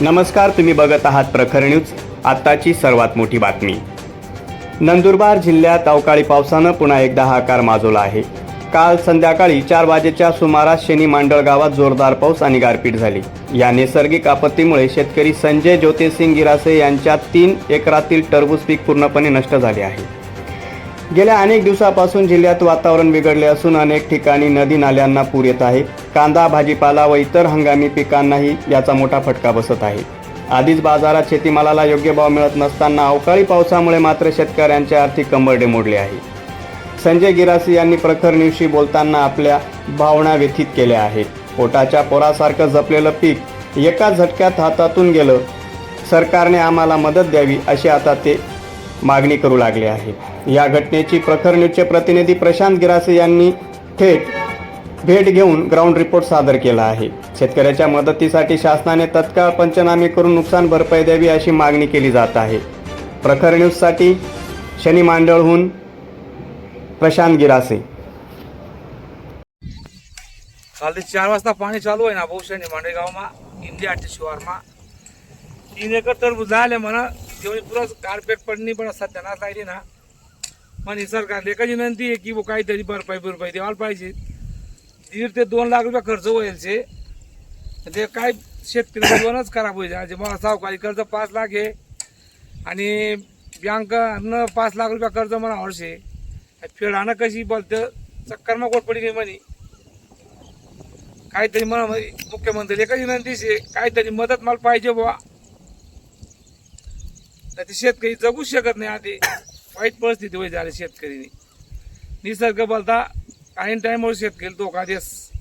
नमस्कार तुम्ही बघत आहात प्रखर न्यूज. आत्ताची सर्वात मोठी बातमी. नंदुरबार जिल्ह्यात अवकाळी पावसानं पुन्हा एकदा हाकार माजवला आहे. काल संध्याकाळी चार वाजेच्या सुमारास शनी मांडळ गावात जोरदार पाऊस आणि गारपीट झाली. या नैसर्गिक आपत्तीमुळे शेतकरी संजय ज्योतिसिंग गिरासे यांच्या तीन एकरातील टरबूज पीक पूर्णपणे नष्ट झाले आहे. गेल्या अनेक दिवसापासून जिल्ह्यात वातावरण बिघडले असून अनेक ठिकाणी नदी नाल्यांना पूर येत आहे. कांदा भाजीपाला व इतर हंगामी पिकांनाही याचा मोठा फटका बसत आहे. आधीच बाजारात शेतीमालाला योग्य भाव मिळत नसताना अवकाळी पावसामुळे मात्र शेतकऱ्यांचे आर्थिक कंबरडे मोडले आहे. संजय गिरासी यांनी प्रखर न्यूजशी बोलताना आपल्या भावना व्यथित केल्या आहेत. पोटाच्या पोरासारखं जपलेलं पीक एका झटक्यात हातातून गेलं. सरकारने आम्हाला मदत द्यावी अशी आता ते मागणी करू लागले आहे. या घटनेची प्रखर न्यूजचे प्रतिनिधी प्रशांत गिरासे यांनी थेट भेट घेऊन ग्राउंड रिपोर्ट सादर केला आहे. शेतकऱ्याच्या मदतीसाठी शासनाने तत्काळ पंचनामे करून नुकसान भरपाई द्यावी अशी मागणी केली जात आहे. प्रखर न्यूजसाठी शनी मांडळहून प्रशांत गिरासे. काल चार वाजता पाणी चालू आहे ना भौशणी मांडेगावमा इंडिया आटी शिवारमा तीन एकर टरबूज झाले म्हणा तेवढी पुरा कार्पेट पडणी पण सत्यानाश राहिली ना. पण सरकारला एकच विनंती आहे की बुवा काहीतरी भरपाई भरपाई द्यायला पाहिजे. दीड ते दोन लाख रुपये खर्च होईल ते. काय शेतकरी जीवनच खराब होईल. म्हणजे मला सावकारी कर्ज पाच लाख आहे. आणि बँक पाच लाख रुपये कर्ज मला हरशे फेडानं कशी बोलतं चक्कर मग गोट पडली म्हणे. काहीतरी मला मुख्यमंत्री एकच विनंती काहीतरी मदत मला पाहिजे बुवा. नाही ते शेतकरी जगूच शकत नाही आधी वाईट परिस्थिती होईल झाली शेतकरीने. निसर्ग बोलता काही टाईमवर शेतकरी धोका देस.